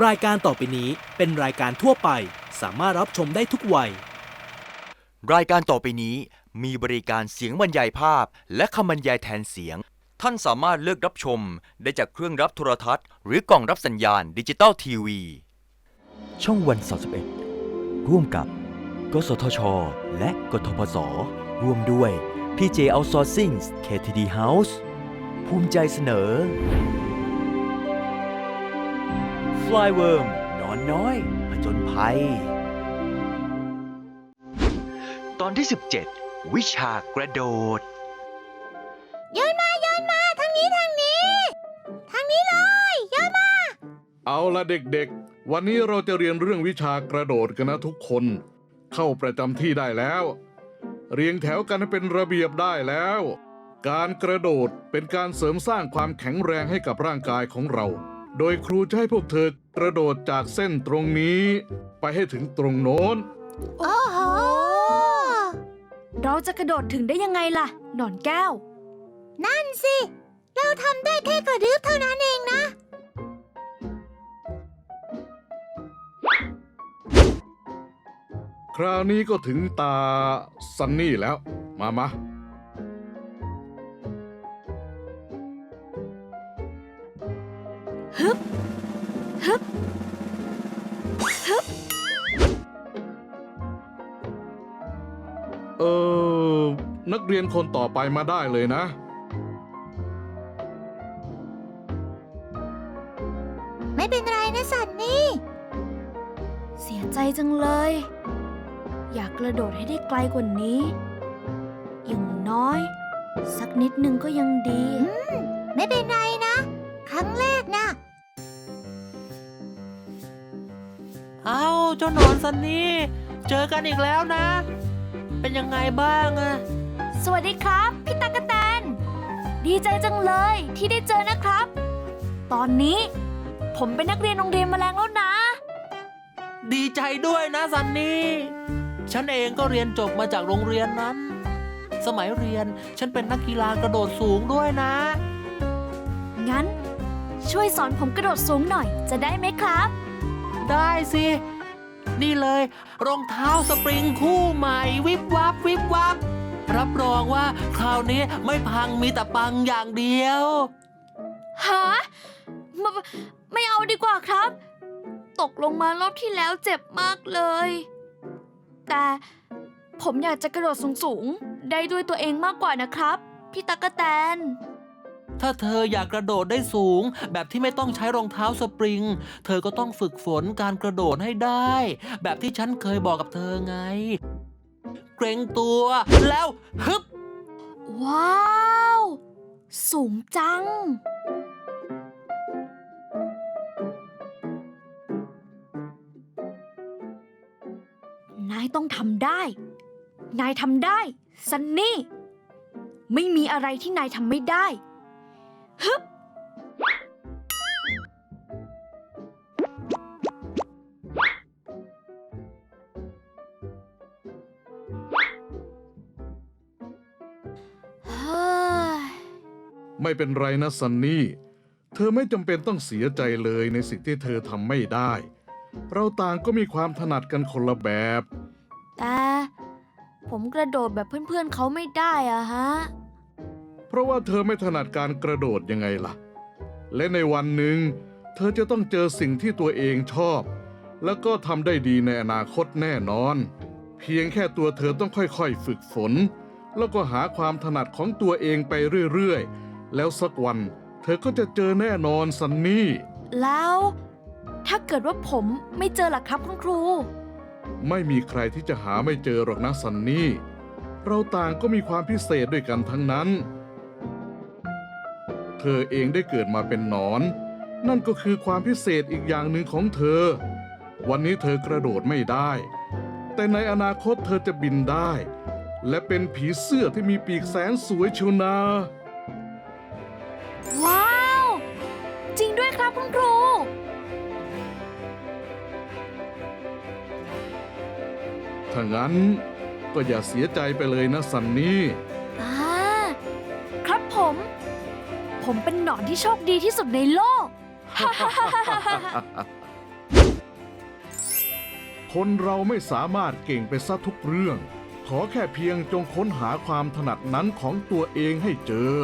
รายการต่อไปนี้เป็นรายการทั่วไป สามารถรับชมได้ทุกวัย รายการต่อไปนี้มีบริการเสียงบรรยายภาพ และคำบรรยายแทนเสียง ท่านสามารถเลือกรับชม ได้จากเครื่องรับโทรทัศน์ หรือกล่องรับสัญญาณดิจิตอลทีวี ช่องวัน 31 ร่วมกับ กสทช และกทพสร่วมด้วย PJ Outsourcing KTD House ภูมิใจเสนอ Flyworm นอนน้อยผจญภัย ตอนที่ 17 วิชากระโดด โยนมาโยนมาทางนี้ทางนี้ ทางนี้เลยโยนมาเอาละเด็กๆ วันนี้เราจะเรียนเรื่องวิชากระโดดกันนะทุกคน เข้าประจำที่ได้แล้ว เรียงแถวกันให้เป็นระเบียบได้แล้ว การกระโดดเป็นการเสริมสร้างความแข็งแรงให้กับร่างกายของเรา โดยครูจะให้พวกเธอกระโดดจากเส้นตรงนี้ ไปให้ถึงตรงโน้น โอ้โห เราจะกระโดดถึงได้ยังไงล่ะ หนอนแก้ว นั่นสิ เราทำได้แค่กระดึบเท่านั้นเองนะ คราวนี้ก็ถึงตาซันนี่แล้ว มามา ฮึบฮึบฮึบเออ นักเรียนคนต่อไปมาได้เลยนะ ไม่เป็นไรนะสันนี่ เสียใจจังเลย อยากกระโดดให้ได้ไกลกว่านี้ อย่างน้อย สักนิดนึงก็ยังดี ไม่เป็นไร จ้าหนอนซันนี่ เจอกันอีกแล้วนะ เป็นยังไงบ้างอะสวัสดีครับ พี่ตากะแตน ดีใจจังเลยที่ได้เจอนะครับ ตอนนี้ ผมเป็นนักเรียนโรงเรียนแมลงแล้วนะ ดีใจด้วยนะซันนี่ ฉันเองก็เรียนจบมาจากโรงเรียนนั้น สมัยเรียนฉันเป็นนักกีฬากระโดดสูงด้วยนะ งั้น ช่วยสอนผมกระโดดสูงหน่อยจะได้ไหมครับ ได้สิ นี่เลย รองเท้าสปริงคู่ใหม่ วิบวับวิบวับ รับรองว่าคราวนี้ไม่พังมีแต่ปังอย่างเดียว ฮะไม่ไม่เอาดีกว่าครับ ตกลงมารอบที่แล้วเจ็บมากเลย แต่ผมอยากจะกระโดดสูงๆ ได้ด้วยตัวเองมากกว่านะครับ พี่ตากะแตน ถ้าเธออยากกระโดดได้สูง แบบที่ไม่ต้องใช้รองเท้าสปริง เธอก็ต้องฝึกฝนการกระโดดให้ได้ แบบที่ฉันเคยบอกกับเธอไง เกรงตัวแล้วฮึบ ว้าว สูงจัง นายต้องทำได้ นายทำได้ ซันนี่ ไม่มีอะไรที่นายทำไม่ได้ ฮึบเฮ้ยไม่เป็นไรนะซันนี่ เธอไม่จำเป็นต้องเสียใจเลยในสิ่งที่เธอทำไม่ได้ เราต่างก็มีความถนัดกันคนละแบบ แต่ผมกระโดดแบบเพื่อนๆเขาไม่ได้อะฮะ เพราะว่าเธอไม่ถนัดการกระโดดยังไงล่ะ และในวันหนึ่ง เธอจะต้องเจอสิ่งที่ตัวเองชอบ แล้วก็ทำได้ดีในอนาคตแน่นอน เพียงแค่ตัวเธอต้องค่อยๆฝึกฝน แล้วก็หาความถนัดของตัวเองไปเรื่อยๆ แล้วสักวัน เธอก็จะเจอแน่นอนซันนี่ แล้ว ถ้าเกิดว่าผมไม่เจอล่ะครับคุณครู ไม่มีใครที่จะหาไม่เจอหรอกนะซันนี่ เราต่างก็มีความพิเศษด้วยกันทั้งนั้น เธอเองได้เกิดมาเป็นหนอน นั่นก็คือความพิเศษอีกอย่างหนึ่งของเธอ วันนี้เธอกระโดดไม่ได้ แต่ในอนาคตเธอจะบินได้ และเป็นผีเสื้อที่มีปีกแสนสวยเชียวนาว้าว จริงด้วยครับคุณครู ถ้างั้นก็อย่าเสียใจไปเลยนะซันนี่ ที่โชคดีที่สุดในโลก คนเราไม่สามารถเก่งไปซะทุกเรื่อง ขอแค่เพียงจงค้นหาความถนัดนั้นของตัวเองให้เจอ